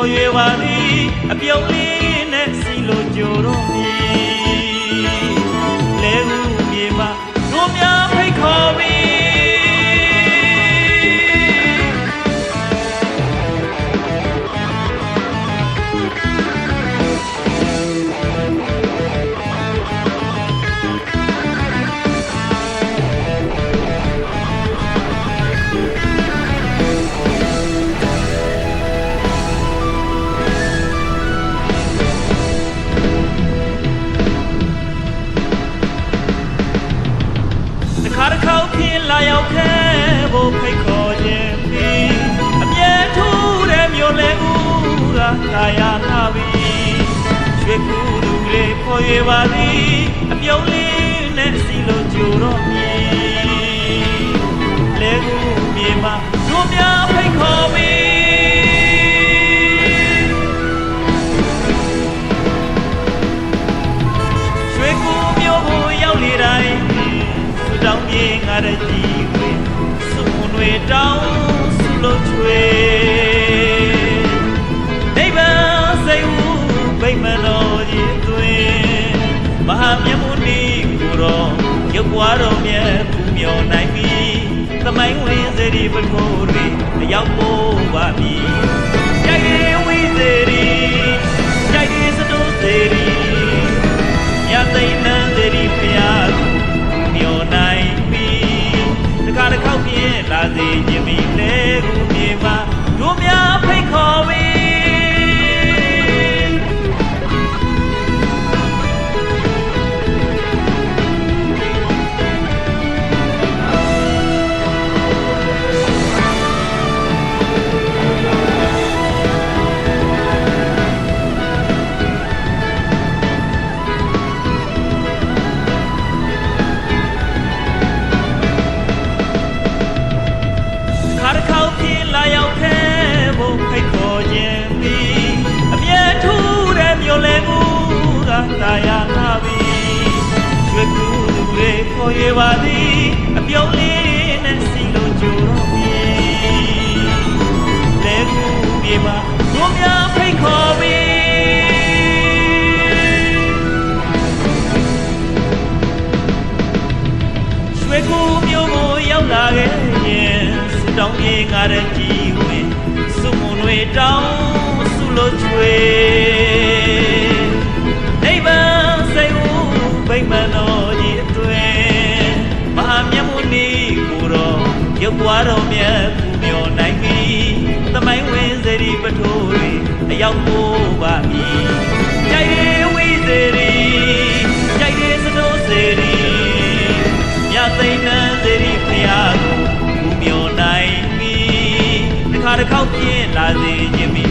ခေါ်ရွယ်ပါသည်အပြုံးလေးနဲ့စီလိုကြိုတော့မီလဲ ရောက်ခဲ့ဖို့ဖိတ်ခေါ်ခြင်းပြီးအမြဲထူးတဲ့မြို့လဲဦးကကာယနာပြီးရွှေကူလူလေးခေါ်ရပါသည်အပြုံးလေးနဲ့စီလိုကြိုတော့မီ င်းပြေငါတဲ့ကြီးဝင်စုံတွေတောင်းစုလို့ချွေနိဗ္ဗာန်စိတ်ဟုဗိမ္မာန်တော်ကြီးသွင်းမဟာမြတ်မုနီကိုတော့ရုပ်ပွားတော်မြတ်သူမျောနိုင်ပြီသမိုင်းဝင်စေဒီပထိုးတွေအရောက်ပို့ပါပြီ ခဲ့ရင်စတောင်းပြေငါတဲ့ကြီးဝင်စုမွန်တွေတောင်းစုလို့ချွေနိဗ္ဗာန်စိတ်ဟုဗိမ္မာန်တော်ကြီးအတွင်မဟာမြတ်မုနီကိုတော့ရုပ်ပွားတော်မြတ်ပူမျောနိုင်ပြီသမိုင်းဝင်စေဒီပထိုးတွေအရောက်ပို့ တစ်ခေါက်ပြင်းလာစေခြင်းမီ